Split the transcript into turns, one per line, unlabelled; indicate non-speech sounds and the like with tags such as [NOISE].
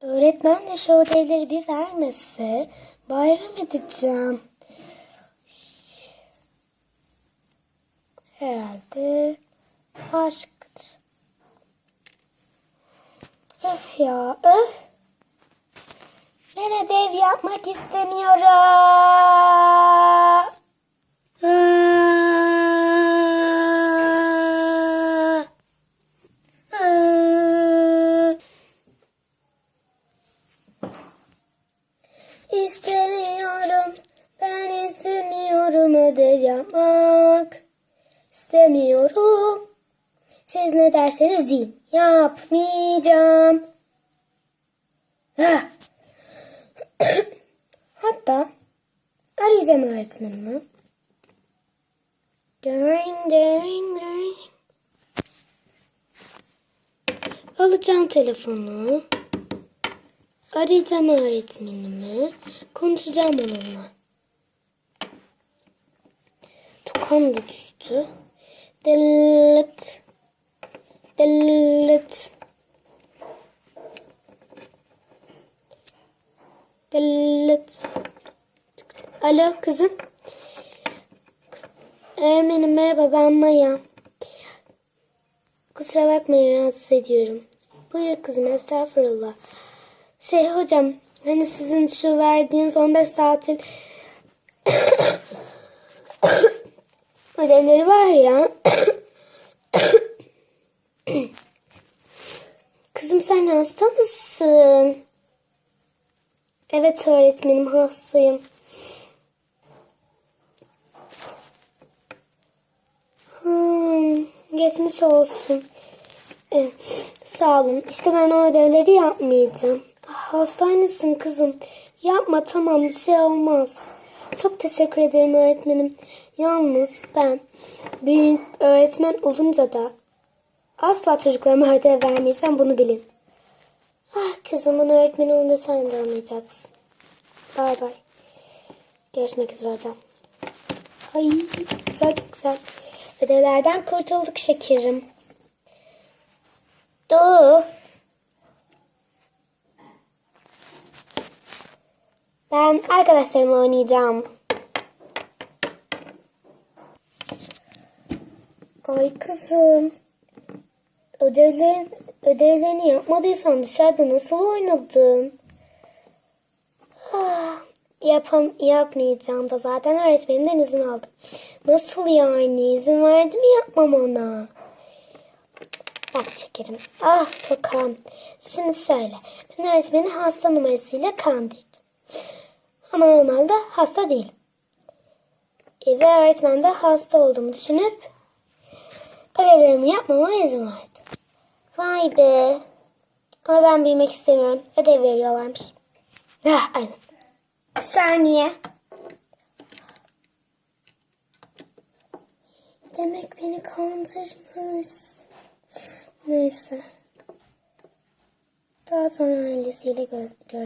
Öğretmen de şu ödevleri bir vermese bayram edeceğim. Herhalde aşktır. Öf ya öf. Ben ödev yapmak istemiyorum. İstemiyorum, ben istemiyorum ödev yapmak. İstemiyorum. Siz ne derseniz deyin. Yapmayacağım. Hah. [COUGHS] Hatta arayacağım öğretmenimi. Ding, ding, ding. Alacağım telefonu. Arayacağım öğretmenimi. Konuşacağım onunla. Tukam da düştü. Dellet. Dellet. Dellet. Alo kızım. Öğretmenim merhaba ben Maya. Kusura bakmayın rahatsız ediyorum. Buyur kızım estağfurullah. Şey hocam hani sizin şu verdiğiniz 15 saatlik ödevleri var ya. Kızım sen hasta mısın? Evet öğretmenim hastayım. Hmm, geçmiş olsun. Evet, sağ olun. İşte ben o ödevleri yapmayacağım. Hastanesin kızım. Yapma tamam bir şey olmaz. Çok teşekkür ederim öğretmenim. Yalnız ben büyük öğretmen olunca da asla çocuklarıma ödev vermeyeceğim bunu bilin. Ah kızımın öğretmeni olunca sen de olmayacaksın. Bay bay. Görüşmek üzere hocam. Ay güzel çok güzel. Ödevlerden kurtulduk şekerim. Doğu. Ben arkadaşlarımla oynayacağım. Ay kızım. Ödevlerin, ödevlerini yapmadıysan dışarıda nasıl oynadın? Ah, yapam, yapmayacağım da zaten öğretmenimden izin aldım. Nasıl yani? İzin verdi mi yapmam ona? Bak çekerim. Ah tokam. Şimdi şöyle. Ben öğretmeni hasta numarasıyla kandırdım. Ama normalde hasta değilim. E, ve öğretmen de hasta olduğumu düşünüp ödevlerimi yapmama izin verdi. Vay be. Ama ben bilmek istemiyorum. Ödev veriyorlarmış. Ah, aynen. Bir saniye. Demek beni kandırmış. Neyse. Daha sonra ailesiyle gö- gör.